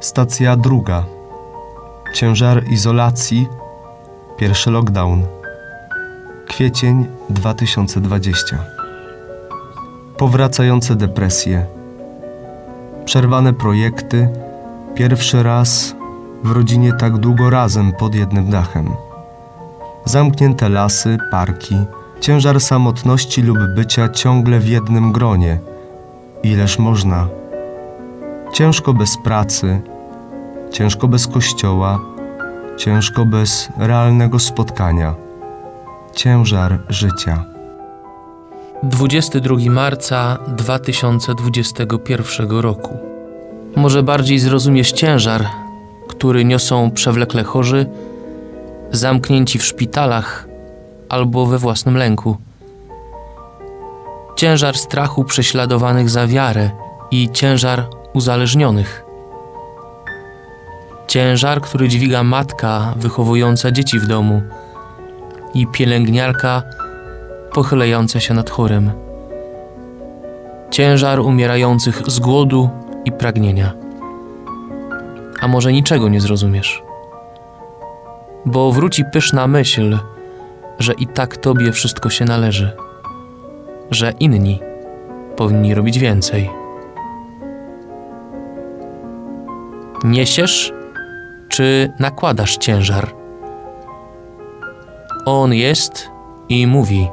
Stacja druga. Ciężar izolacji. Pierwszy lockdown. Kwiecień 2020. Powracające depresje. Przerwane projekty. Pierwszy raz w rodzinie tak długo razem pod jednym dachem. Zamknięte lasy, parki. Ciężar samotności lub bycia ciągle w jednym gronie. Ileż można. Ciężko bez pracy, ciężko bez kościoła, ciężko bez realnego spotkania. Ciężar życia. 22 marca 2021 roku. Może bardziej zrozumiesz ciężar, który niosą przewlekle chorzy, zamknięci w szpitalach albo we własnym lęku. Ciężar strachu prześladowanych za wiarę i ciężar uzależnionych. Ciężar, który dźwiga matka wychowująca dzieci w domu i pielęgniarka pochylająca się nad chorym. Ciężar umierających z głodu i pragnienia. A może niczego nie zrozumiesz? Bo wróci pyszna myśl, że i tak tobie wszystko się należy, że inni powinni robić więcej. Niesiesz czy nakładasz ciężar? On jest i mówi: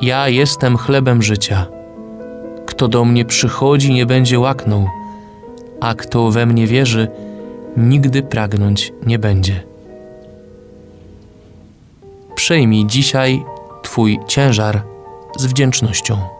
Ja jestem chlebem życia. Kto do mnie przychodzi, nie będzie łaknął, a kto we mnie wierzy, nigdy pragnąć nie będzie. Przejmij dzisiaj Twój ciężar z wdzięcznością.